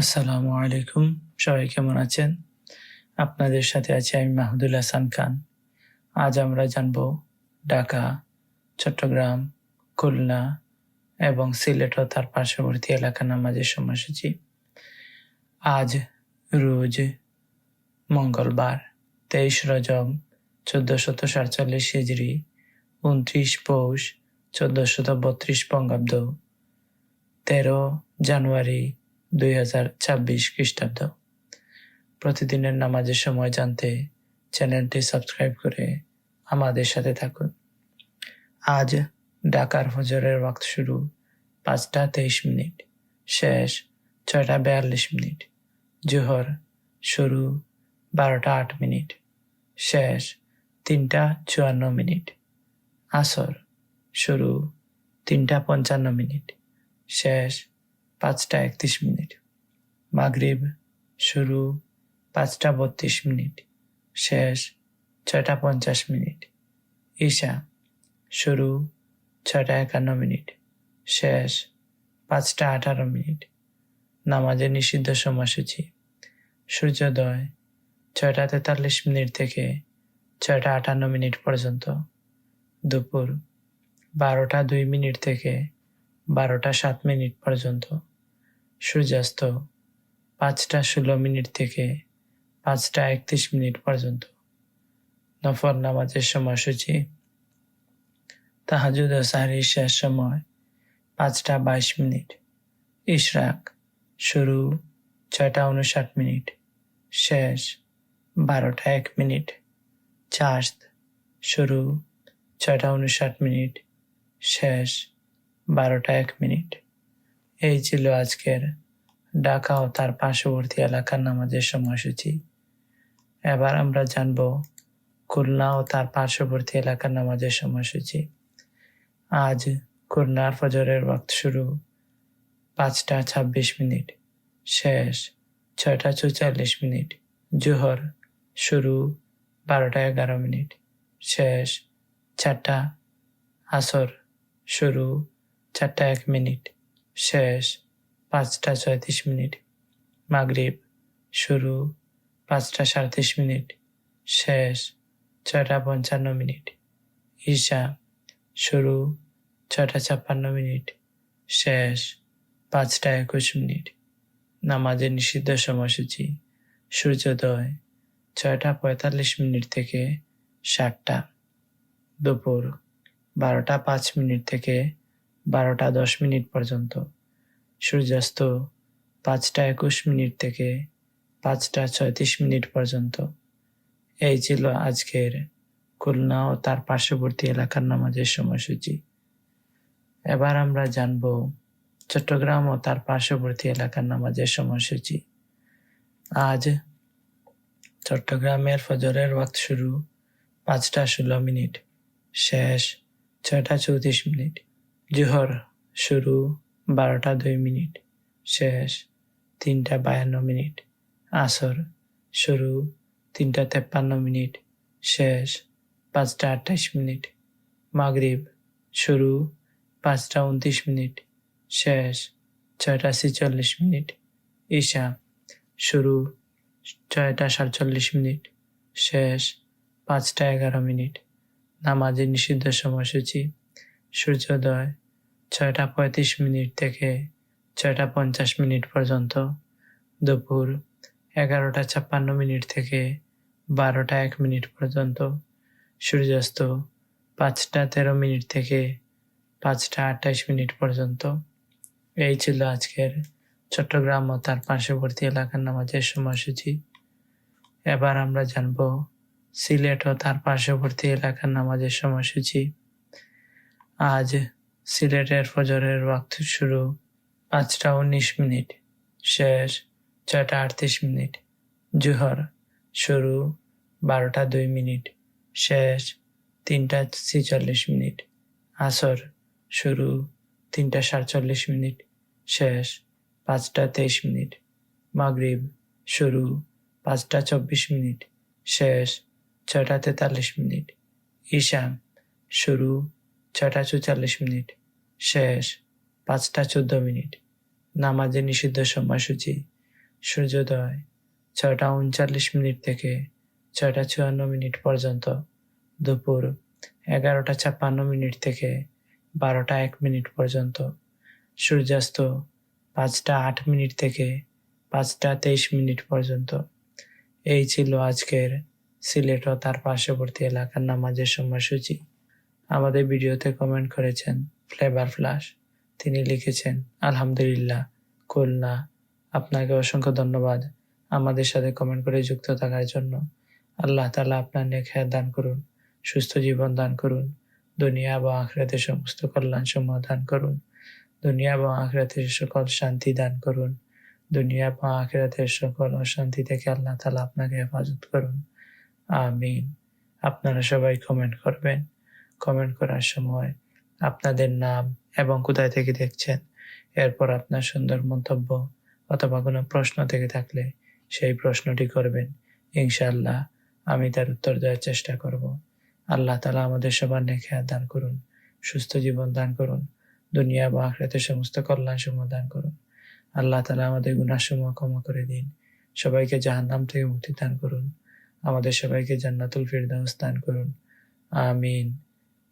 আসসালামু আলাইকুম। সবাই কেমন আছেন? আপনাদের সাথে আছি আমি মাহমুদুল হাসান খান। আজ আমরা জানব ঢাকা, চট্টগ্রাম, খুলনা এবং সিলেট ও তার পার্শ্ববর্তী এলাকা নামাজের সময়সূচি। আজ রোজ মঙ্গলবার, তেইশ রজব, চোদ্দশত সাতচল্লিশ হিজড়ি উনত্রিশ পৌষ, চোদ্দশত বত্রিশ বঙ্গাব্দ। তেরো জানুয়ারি দুই হাজার ছাব্বিশ খ্রিস্টাব্দ। প্রতিদিনের নামাজের সময় জানতে চ্যানেলটি সাবস্ক্রাইব করে আমাদের সাথে থাকুন। আজ ঢাকার ফজরের ওয়াক্ত শুরু পাঁচটা তেইশ মিনিট, শেষ ছয়টা বিয়াল্লিশ মিনিট, জোহর শুরু বারোটা আট মিনিট, শেষ তিনটা চুয়ান্ন মিনিট, আসর শুরু তিনটা পঞ্চান্ন মিনিট, শেষ পাঁচটা একত্রিশ মিনিট। মাগরিব শুরু পাঁচটা বত্রিশ মিনিট। শেষ ছয়টা পঞ্চাশ মিনিট। ঈশা শুরু ছয়টা একান্ন মিনিট। শেষ পাঁচটা আঠারো মিনিট। নামাজের নিষিদ্ধ সময়সূচি। সূর্যোদয় ছয়টা তেতাল্লিশ মিনিট থেকে ছয়টা আটান্ন মিনিট পর্যন্ত। দুপুর বারোটা দুই মিনিট থেকে বারোটা সাত মিনিট পর্যন্ত। সূর্যাস্ত পাঁচটা ষোলো মিনিট থেকে পাঁচটা একত্রিশ মিনিট পর্যন্ত। নফর নামাজের সময়সূচি। তাহাজুদ ও সাহরির শেষ সময় পাঁচটা বাইশ মিনিট। ইশরাক শুরু ছয়টা উনষাট মিনিট। শেষ বারোটা এক মিনিট। চার্জ শুরু ছয়টা উনষাট মিনিট। শেষ বারোটা এক মিনিট। এই ছিল আজকের ঢাকা ও তার পার্শ্ববর্তী এলাকার নামাজের সময়সূচি। এবার আমরা জানব খুলনা ও তার পার্শ্ববর্তী এলাকার নামাজের সময়সূচি। আজ খুলনার ফজরের ওয়াক্ত শুরু পাঁচটা ছাব্বিশ মিনিট, শেষ ছয়টা চৌচল্লিশ মিনিট, জোহর শুরু বারোটা এগারো মিনিট, শেষ চারটা আসর শুরু চারটা এক মিনিট। শেষ পাঁচটা ছয়ত্রিশ মিনিট। মাগরিব শুরু পাঁচটা সাঁত্রিশ মিনিট। শেষ ছয়টা পঞ্চান্ন মিনিট। ঈশা শুরু ছয়টা ছাপ্পান্ন মিনিট। শেষ পাঁচটা একুশ মিনিট। নামাজের নিষিদ্ধ সময়সূচি। সূর্যোদয় ছয়টা পঁয়তাল্লিশ মিনিট থেকে সাতটা। দুপুর বারোটা পাঁচ মিনিট থেকে বারোটা দশ মিনিট পর্যন্ত। সূর্যাস্ত পাঁচটা একুশ মিনিট থেকে পাঁচটা ছয়ত্রিশ মিনিট পর্যন্ত। এই ছিল আজকের খুলনা ও তার পার্শ্ববর্তী এলাকার নামাজের সময়সূচি। এবার আমরা জানব চট্টগ্রাম ও তার পার্শ্ববর্তী এলাকার নামাজের সময়সূচি। আজ চট্টগ্রামের ফজরের ওয়াক্ত শুরু পাঁচটা ষোলো মিনিট, শেষ ছয়টা চৌত্রিশ মিনিট। জোহর শুরু বারোটা দুই মিনিট, শেষ তিনটা বায়ান্ন মিনিট, আসর শুরু তিনটা তেপ্পান্ন মিনিট, শেষ পাঁচটা আটাইশ মিনিট, মাগরিব শুরু পাঁচটা উনত্রিশ মিনিট, শেষ ছয়টা ছেচল্লিশ মিনিট, ঈশা শুরু ছয়টা সাতচল্লিশ মিনিট, শেষ পাঁচটা এগারো মিনিট, নামাজের নিষিদ্ধ সময়সূচি সূর্যোদয় ছয়টা পঁয়ত্রিশ মিনিট থেকে ছয়টা পঞ্চাশ মিনিট পর্যন্ত। দুপুর এগারোটা ছাপ্পান্ন মিনিট থেকে বারোটা এক মিনিট পর্যন্ত। সূর্যাস্ত পাঁচটা তেরো মিনিট থেকে পাঁচটা আঠাইশ মিনিট পর্যন্ত। এই ছিল আজকের চট্টগ্রাম ও তার পার্শ্ববর্তী এলাকার নামাজের সময়সূচি। এবার আমরা জানব সিলেট ও তার পার্শ্ববর্তী এলাকার নামাজের সময়সূচি। আজ সিলেটের ফজরের ওয়াক্ত শুরু পাঁচটা উনিশ মিনিট, শেষ ছয়টা আটত্রিশ মিনিট, জোহর শুরু বারোটা দুই মিনিট, শেষ তিনটা ছিচল্লিশ মিনিট, আসর শুরু তিনটা সাতচল্লিশ মিনিট, শেষ পাঁচটা তেইশ মিনিট, মাগরিব শুরু পাঁচটা চব্বিশ মিনিট, শেষ ছয়টা তেতাল্লিশ মিনিট ঈশা শুরু ছয়টা চুয়াল্লিশ মিনিট, শেষ পাঁচটা চোদ্দ মিনিট। নামাজের নিষিদ্ধ সময়সূচি, সূর্যোদয় ছয়টা উনচল্লিশ মিনিট থেকে ছয়টা চুয়ান্ন মিনিট পর্যন্ত। দুপুর এগারোটা ছাপ্পান্ন মিনিট থেকে বারোটা এক মিনিট পর্যন্ত। সূর্যাস্ত পাঁচটা আট মিনিট থেকে পাঁচটা তেইশ মিনিট পর্যন্ত। এই ছিল আজকের সিলেট ও তার পার্শ্ববর্তী এলাকার নামাজের সময়সূচি। আমাদের ভিডিওতে কমেন্ট করেছেন ফ্লেভার ফ্লাশ তিনি লিখেছেন, আলহামদুলিল্লাহ, খুলনা। আপনাকে অসংখ্য ধন্যবাদ আমাদের সাথে কমেন্ট করে যুক্ত থাকার জন্য। আল্লাহ তালা আপনার নেখায় দান করুন, সুস্থ জীবন দান করুন, দুনিয়া এবং আখরাতে সমস্ত কল্যাণ সমূহ দান করুন, দুনিয়া এবং আখরাতে সকল শান্তি দান করুন, দুনিয়া এবং আখরাতের সকল অশান্তি থেকে আল্লাহ তালা আপনাকে হেফাজত করুন। আমিন। আপনারা সবাই কমেন্ট করবেন। কমেন্ট করার সময় আপনাদের নাম এবং কোথায় থেকে দেখছেন, এরপর আপনার সুন্দর মন্তব্য অথবা কোনো প্রশ্ন থেকে থাকলে সেই প্রশ্নটি করবেন। ইনশাআল্লাহ আমি তার উত্তর দেওয়ার চেষ্টা করব। আল্লাহ তালা আমাদের সবার নেখে দান করুন, সুস্থ জীবন দান করুন, দুনিয়া বা আখড়াতে সমস্ত কল্যাণ সমূহ দান করুন। আল্লাহ তালা আমাদের গুণাসমূহ ক্ষমা করে দিন, সবাইকে জাহান্নাম থেকে মুক্তি দান করুন, আমাদের সবাইকে জান্নাতুল ফিরদাউস দান করুন। আমিন।